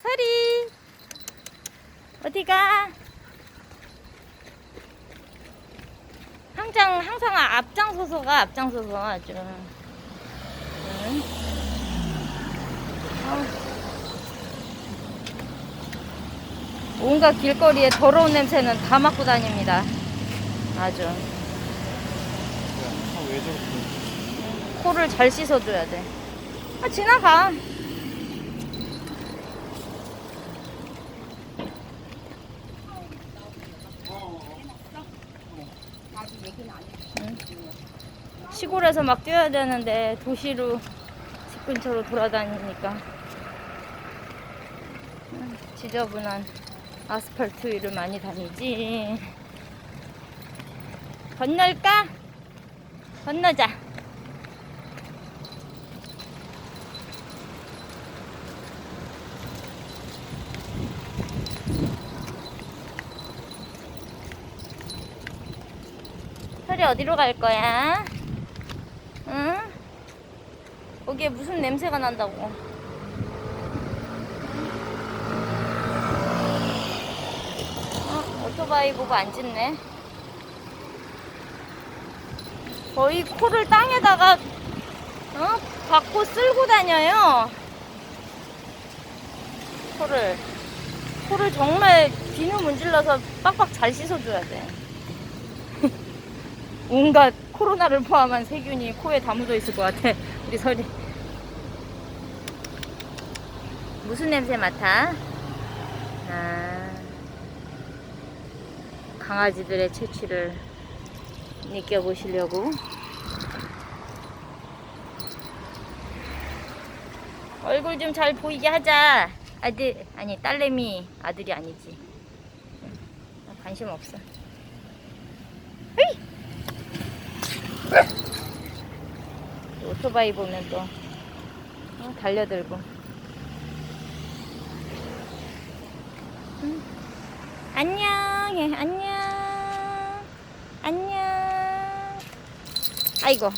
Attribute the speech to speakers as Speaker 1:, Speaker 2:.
Speaker 1: 서리 어디가? 항상 항상 앞장서서가 앞장서서 아주. 응? 아. 온갖 길거리에 더러운 냄새는 다 맡고 다닙니다. 아주 코를 잘 씻어줘야 돼. 아 지나가. 응. 시골에서 막 뛰어야 되는데 도시로 집 근처로 돌아다니니까 응, 지저분한 아스팔트 위를 많이 다니지. 건널까? 건너자. 설이 어디로 갈 거야? 응? 거기에 무슨 냄새가 난다고. 어, 오토바이 보고 안 짖네. 거의 코를 땅에다가 어? 받고 쓸고 다녀요. 코를. 코를 정말 비누 문질러서 빡빡 잘 씻어줘야 돼. 온갖 코로나를 포함한 세균이 코에 다 묻어 있을 것 같아. 우리 설이. 무슨 냄새 맡아? 아, 강아지들의 채취를 느껴보시려고. 얼굴 좀 잘 보이게 하자. 아들, 아니, 딸내미 아들이 아니지. 응, 관심 없어. 헤이! 또 오토바이 보면 또. 어, 달려들고. 응. 안녕 해 안녕. 안녕. 아이고